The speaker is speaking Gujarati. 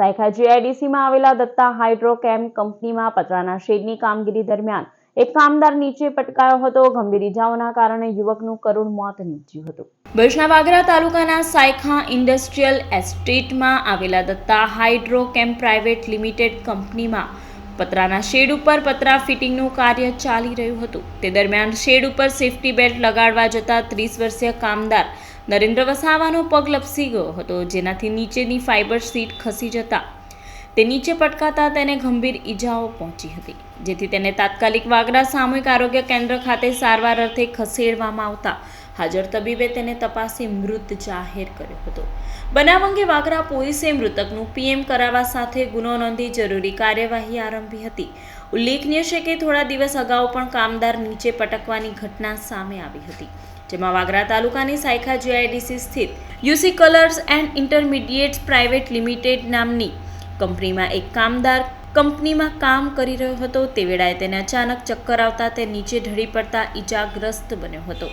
સાયખા જીઆઈડીસીમાં આવેલા દત્તા હાઇડ્રોકેમ કંપનીમાં પતરાના શેડની કામગીરી દરમિયાન એક કામદાર નીચે પટકાયો હતો. ગંભીર ઇજાઓના કારણે યુવકનું કરુણ મોત નીપજ્યું હતું. ભુજના વાગરા તાલુકાના સાયખા ઇન્ડસ્ટ્રીયલ એસ્ટેટમાં આવેલા દત્તા હાઇડ્રોકેમ પ્રાઇવેટ લિમિટેડ કંપનીમાં પતરાના શેડ ઉપર પતરા ફિટિંગનું કાર્ય ચાલી રહ્યું હતું. તે દરમિયાન શેડ ઉપર સેફટી બેલ્ટ લગાડવા જતા ત્રીસ વર્ષીય કામદાર નરેન્દ્ર વસાવાનો પગ લપસી ગયો હતો, જેનાથી નીચેની ફાઇબર સીટ ખસી જતા તે નીચે પટકાતા તેને ગંભીર ઈજાઓ પહોંચી હતી, જેથી તેને તાત્કાલિક વાગરા સામૂહિક આરોગ્ય કેન્દ્ર ખાતે સારવાર અર્થે ખસેડવામાં આવતા હાજર તબીબે તેને તપાસી મૃત જાહેર કર્યો હતો. બનાવ અંગે વાગરા પોલીસે મૃતકનું પીએમ કરાવવા સાથે ગુનો નોંધી જરૂરી કાર્યવાહી આરંભી હતી. ઉલ્લેખનીય છે કે થોડા દિવસ અગાઉ પણ કામદાર નીચે પટકવાની ઘટના સામે આવી હતી, જેમાં વાગરા તાલુકાની સાયખા જીઆઈડીસી સ્થિત UC colours and intermediates private limited નામની કંપનીમાં એક કામદાર કંપનીમાં કામ કરી રહ્યો હતો. તે વેળાએ તેને અચાનક ચક્કર આવતા તે નીચે ઢળી પડતા ઈજાગ્રસ્ત બન્યો હતો.